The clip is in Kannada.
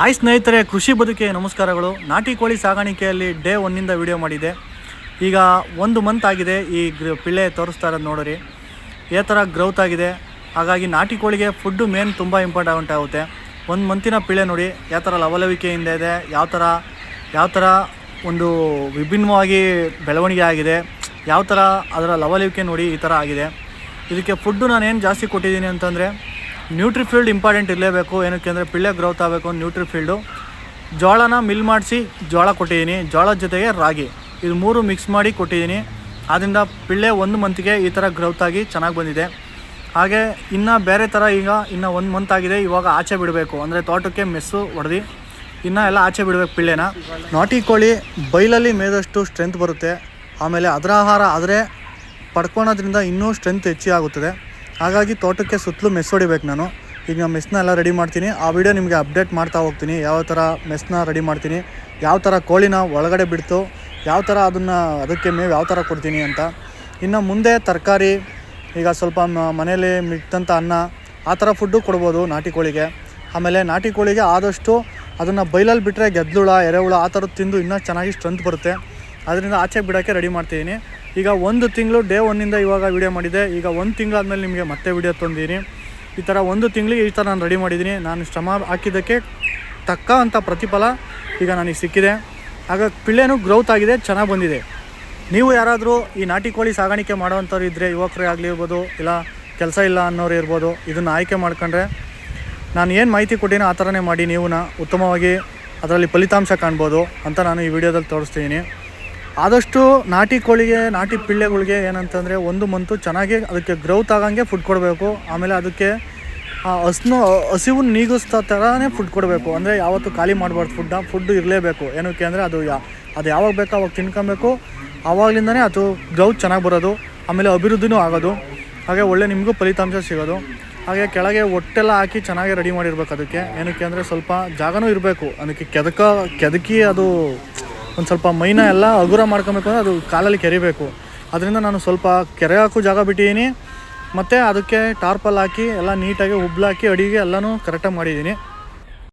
ಹಾಯ್ ಸ್ನೇಹಿತರೆ, ಕೃಷಿ ಬದುಕೆ ನಮಸ್ಕಾರಗಳು. ನಾಟಿ ಕೋಳಿ ಸಾಗಾಣಿಕೆಯಲ್ಲಿ ಡೇ ಒನ್ನಿಂದ ವಿಡಿಯೋ ಮಾಡಿದೆ. ಈಗ ಒಂದು ಮಂತ್ ಆಗಿದೆ, ಈ ಗ್ರ ಪಿಳ್ಳೆ ತೋರಿಸ್ತಾ ಇರೋದು ನೋಡಿರಿ. ಯಾವ ಥರ ಗ್ರೌತ್ ಆಗಿದೆ. ಹಾಗಾಗಿ ನಾಟಿ ಕೋಳಿಗೆ ಫುಡ್ಡು ಮೇನ್ ತುಂಬ ಇಂಪಾರ್ಟೆಂಟ್ ಆಗುತ್ತೆ. ಒಂದು ಮಂತಿನ ಪಿಳೆ ನೋಡಿ, ಯಾವ ಥರ ಲವಲವಿಕೆಯಿಂದ ಇದೆ ಯಾವ ಥರ ಯಾವ ಥರ ಒಂದು ವಿಭಿನ್ನವಾಗಿ ಬೆಳವಣಿಗೆ ಆಗಿದೆ, ಯಾವ ಥರ ಅದರ ಲವಲವಿಕೆ ನೋಡಿ ಈ ಥರ ಆಗಿದೆ. ಇದಕ್ಕೆ ಫುಡ್ಡು ನಾನು ಏನು ಜಾಸ್ತಿ ಕೊಟ್ಟಿದ್ದೀನಿ ಅಂತಂದರೆ ನ್ಯೂಟ್ರಿಫೀಲ್ಡ್ ಇಂಪಾರ್ಟೆಂಟ್ ಇರಲೇಬೇಕು. ಏನಕ್ಕೆ ಅಂದರೆ ಪಿಳ್ಳೆ ಗ್ರೋತ್ ಆಗಬೇಕು ನ್ಯೂಟ್ರಿಫೀಲ್ಡು ಜೋಳನ ಮಿಲ್ ಮಾಡಿಸಿ ಜೋಳ ಕೊಟ್ಟಿದ್ದೀನಿ ಜೋಳದ ಜೊತೆಗೆ ರಾಗಿ. ಇದು ಮೂರು ಮಿಕ್ಸ್ ಮಾಡಿ ಕೊಟ್ಟಿದ್ದೀನಿ ಆದ್ದರಿಂದ ಪಿಳ್ಳೆ ಒಂದು ಮಂತಿಗೆ ಈ ಥರ ಗ್ರೌತ್ ಆಗಿ ಚೆನ್ನಾಗಿ ಬಂದಿದೆ. ಹಾಗೆ ಇನ್ನು ಬೇರೆ ಥರ ಈಗ ಇನ್ನು ಒಂದು ಮಂತ್ ಆಗಿದೆ. ಇವಾಗ ಆಚೆ ಬಿಡಬೇಕು. ಅಂದರೆ ತೋಟಕ್ಕೆ ಮೆಸ್ಸು ಹೊಡೆದು. ಇನ್ನು ಎಲ್ಲ ಆಚೆ ಬಿಡಬೇಕು ಪಿಳ್ಳೆನ. ನಾಟಿ ಕೋಳಿ ಬೈಲಲ್ಲಿ ಮೇದಷ್ಟು ಸ್ಟ್ರೆಂತ್ ಬರುತ್ತೆ. ಆಮೇಲೆ ಅದರ ಆಹಾರ ಆದರೆ ಪಡ್ಕೊಳೋದ್ರಿಂದ ಇನ್ನೂ ಸ್ಟ್ರೆಂತ್ ಹೆಚ್ಚಾಗುತ್ತದೆ ಹಾಗಾಗಿ ತೋಟಕ್ಕೆ ಸುತ್ತಲೂ ಮೆಸ್ ಹೊಡಿಬೇಕು ನಾನು. ಈಗ ಮೆಸ್ನ ಎಲ್ಲ ರೆಡಿ ಮಾಡ್ತೀನಿ. ಆ ವಿಡಿಯೋ ನಿಮಗೆ ಅಪ್ಡೇಟ್ ಮಾಡ್ತಾ ಹೋಗ್ತೀನಿ. ಯಾವ ಥರ ಮೆಸ್ನ ರೆಡಿ ಮಾಡ್ತೀನಿ, ಯಾವ ಥರ ಕೋಳಿನ ಒಳಗಡೆ ಬಿಡ್ತು, ಯಾವ ಥರ ಅದನ್ನು ಅದಕ್ಕೆ ಮೇವು ಯಾವ ಥರ ಕೊಡ್ತೀನಿ ಅಂತ. ಇನ್ನು ಮುಂದೆ ತರಕಾರಿ, ಈಗ ಸ್ವಲ್ಪ ಮನೇಲಿ ಮಿಟ್ಟಂಥ ಅನ್ನ, ಆ ಥರ ಫುಡ್ಡು ಕೊಡ್ಬೋದು ನಾಟಿ ಕೋಳಿಗೆ. ಆಮೇಲೆ ನಾಟಿ ಕೋಳಿಗೆ ಆದಷ್ಟು ಅದನ್ನು ಬೈಲಲ್ಲಿ ಬಿಟ್ಟರೆ ಗೆದ್ದಲುಳ, ಎರೆಹುಳ ಆ ಥರದ್ದು ತಿಂದು ಇನ್ನೂ ಚೆನ್ನಾಗಿ ಸ್ಟ್ರೆಂತ್ ಬರುತ್ತೆ. ಅದರಿಂದ ಆಚೆ ಬಿಡೋಕ್ಕೆ ರೆಡಿ ಮಾಡ್ತಿದ್ದೀನಿ ಈಗ ಒಂದು ತಿಂಗಳು ಡೇ ಒನ್ನಿಂದ ಇವಾಗ ವಿಡಿಯೋ ಮಾಡಿದೆ. ಈಗ ಒಂದು ತಿಂಗಳಾದ್ಮೇಲೆ ನಿಮಗೆ ಮತ್ತೆ ವಿಡಿಯೋ ತಂದಿದ್ದೀನಿ ಈ ಥರ ಒಂದು ತಿಂಗಳಿಗೆ ಈ ಥರ ನಾನು ರೆಡಿ ಮಾಡಿದ್ದೀನಿ ನಾನು ಶ್ರಮ ಹಾಕಿದ್ದಕ್ಕೆ ತಕ್ಕ ಅಂತ ಪ್ರತಿಫಲ ಈಗ ನನಗೆ ಸಿಕ್ಕಿದೆ. ಆಗ ಪಿಳ್ಳೆನೂ ಗ್ರೌತ್ ಆಗಿದೆ, ಚೆನ್ನಾಗಿ ಬಂದಿದೆ. ನೀವು ಯಾರಾದರೂ ಈ ನಾಟಿ ಕೋಳಿ ಸಾಗಾಣಿಕೆ ಮಾಡೋವಂಥವ್ರು ಇದ್ದರೆ ಯುವಕರೇ ಆಗಲಿ ಇರ್ಬೋದು, ಇಲ್ಲ ಕೆಲಸ ಇಲ್ಲ ಅನ್ನೋರು ಇರ್ಬೋದು, ಇದನ್ನು ಆಯ್ಕೆ ಮಾಡ್ಕೊಂಡ್ರೆ ನಾನು ಏನು ಮಾಹಿತಿ ಕೊಟ್ಟಿನೋ ಆ ಥರನೇ ಮಾಡಿ ನೀವು ಉತ್ತಮವಾಗಿ ಅದರಲ್ಲಿ ಫಲಿತಾಂಶ ಕಾಣ್ಬೋದು ಅಂತ ನಾನು ಈ ವಿಡಿಯೋದಲ್ಲಿ ತೋರಿಸ್ತಿದ್ದೀನಿ ಆದಷ್ಟು ನಾಟಿ ಕೋಳಿಗೆ, ನಾಟಿ ಪಿಳ್ಳೆಗಳಿಗೆ ಏನಂತಂದರೆ ಒಂದು ಮಂತು ಚೆನ್ನಾಗಿ ಅದಕ್ಕೆ ಗ್ರೌತ್ ಆಗಂಗೆ ಫುಡ್ ಕೊಡಬೇಕು. ಆಮೇಲೆ ಅದಕ್ಕೆ ಹಸ್ನು, ಹಸಿವು ನೀಗಿಸ್ತಾ ಥರನೇ ಫುಡ್ ಕೊಡಬೇಕು. ಅಂದರೆ ಯಾವತ್ತೂ ಖಾಲಿ ಮಾಡಬಾರ್ದು ಫುಡ್ನ ಫುಡ್ಡು ಇರಲೇಬೇಕು. ಏನಕ್ಕೆ ಅಂದರೆ ಅದು ಯಾ, ಅದು ಯಾವಾಗ ಬೇಕೋ ಅವಾಗ ತಿನ್ಕೊಬೇಕು. ಆವಾಗಲಿಂದನೇ ಅದು ಗ್ರೌತ್ ಚೆನ್ನಾಗಿ ಬರೋದು. ಆಮೇಲೆ ಅಭಿವೃದ್ಧಿನೂ ಆಗೋದು. ಹಾಗೆ ಒಳ್ಳೆ ನಿಮಗೂ ಫಲಿತಾಂಶ ಸಿಗೋದು. ಹಾಗೆ ಕೆಳಗೆ ಒಟ್ಟೆಲ್ಲ ಹಾಕಿ ಚೆನ್ನಾಗಿ ರೆಡಿ ಮಾಡಿರ್ಬೇಕು ಅದಕ್ಕೆ. ಏನಕ್ಕೆ ಅಂದರೆ ಸ್ವಲ್ಪ ಜಾಗನೂ ಇರಬೇಕು. ಅದಕ್ಕೆ ಕೆದಕ, ಕೆದಕಿ ಅದು ಒಂದು ಸ್ವಲ್ಪ ಮೈನ ಎಲ್ಲ ಹಗುರ ಮಾಡ್ಕೊಬೇಕು ಅಂದರೆ ಅದು ಕಾಲಲ್ಲಿ ಕೆರಿಬೇಕು. ಅದರಿಂದ ನಾನು ಸ್ವಲ್ಪ ಕೆರೆ ಹಾಕೋ ಜಾಗ ಬಿಟ್ಟಿದ್ದೀನಿ. ಮತ್ತು ಅದಕ್ಕೆ ಟಾರ್ಪಲ್ ಹಾಕಿ ಎಲ್ಲ ನೀಟಾಗಿ ಹುಬ್ಲಾಕಿ ಅಡಿಗೆ ಎಲ್ಲನೂ ಕರೆಕ್ಟಾಗಿ ಮಾಡಿದ್ದೀನಿ.